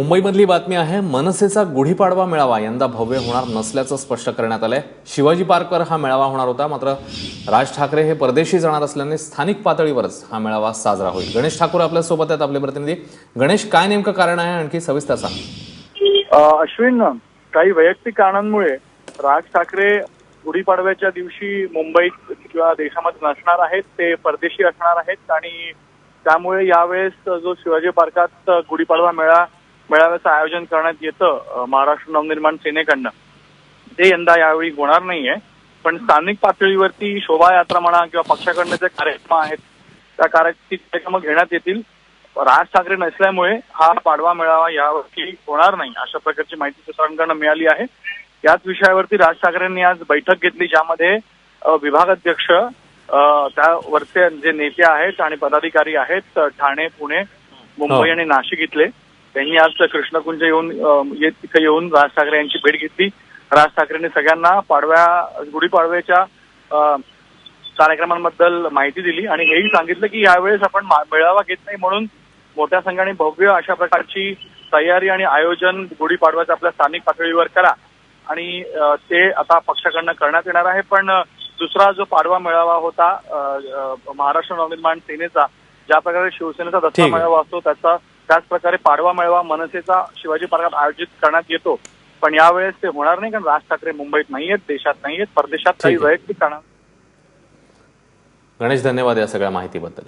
मुंबईमधली बातमी आहे मनसेचा गुढीपाडवा मेळावा यंदा भव्य होणार नसल्याचं स्पष्ट करण्यात आलंय. शिवाजी पार्कवर हा मेळावा होणार होता मात्र राज ठाकरे हे परदेशी जाणार असल्याने स्थानिक पातळीवरच हा मेळावा साजरा होईल. गणेश ठाकूर आपल्यासोबत आहेत आपले प्रतिनिधी. गणेश काय नेमकं कारण आहे आणखी सविस्तर सांग. अश्विन काही वैयक्तिक कारणांमुळे राज ठाकरे गुढीपाडव्याच्या दिवशी मुंबईत किंवा देशामध्ये नसणार आहेत ते परदेशी असणार आहेत आणि त्यामुळे यावेळेस जो शिवाजी पार्कात गुढीपाडवा मेळा मेळाव्याचं आयोजन करण्यात येतं महाराष्ट्र नवनिर्माण सेनेकडनं. ते यंदा यावेळी होणार नाहीये पण स्थानिक पातळीवरती शोभायात्रा म्हणा किंवा पक्षाकडनं जे कार्यक्रम आहेत त्या कार्यक्रम घेण्यात येतील. राज ठाकरे नसल्यामुळे हा पाडवा मेळावा यावर्षी होणार नाही अशा प्रकारची माहिती सूत्रांकडनं मिळाली आहे. याच विषयावरती राज ठाकरेंनी आज बैठक घेतली ज्यामध्ये विभागाध्यक्ष त्यावरचे जे नेते आहेत आणि पदाधिकारी आहेत ठाणे पुणे मुंबई हो. आणि नाशिक इथले त्यांनी आज कृष्णकुंज येऊन तिथे येऊन राज ठाकरे यांची भेट घेतली. राज ठाकरेंनी सगळ्यांना पाडव्या गुढीपाडव्याच्या कार्यक्रमांबद्दल माहिती दिली आणि हेही सांगितलं की यावेळेस आपण मेळावा घेत नाही म्हणून मोठ्या संघाने भव्य अशा प्रकारची तयारी आणि आयोजन गुढीपाडव्याचं आपल्या स्थानिक पातळीवर करा. आणि ते आता पक्षाकडनं करण्यात येणार आहे. पण दुसरा जो पाडवा मेळावा होता महाराष्ट्र नवनिर्माण सेनेचा ज्या प्रकारे शिवसेनेचा आहे. मेळावा असतो त्याचा त्याच प्रकारे पाडवा मेळावा मनसेचा शिवाजी पार्कात आयोजित करण्यात येतो. पण यावेळेस ते होणार नाही कारण राज ठाकरे मुंबईत नाहीयेत देशात नाहीयेत परदेशात काही. वैयक्तिक कारणां गणेश धन्यवाद या सगळ्या माहितीबद्दल.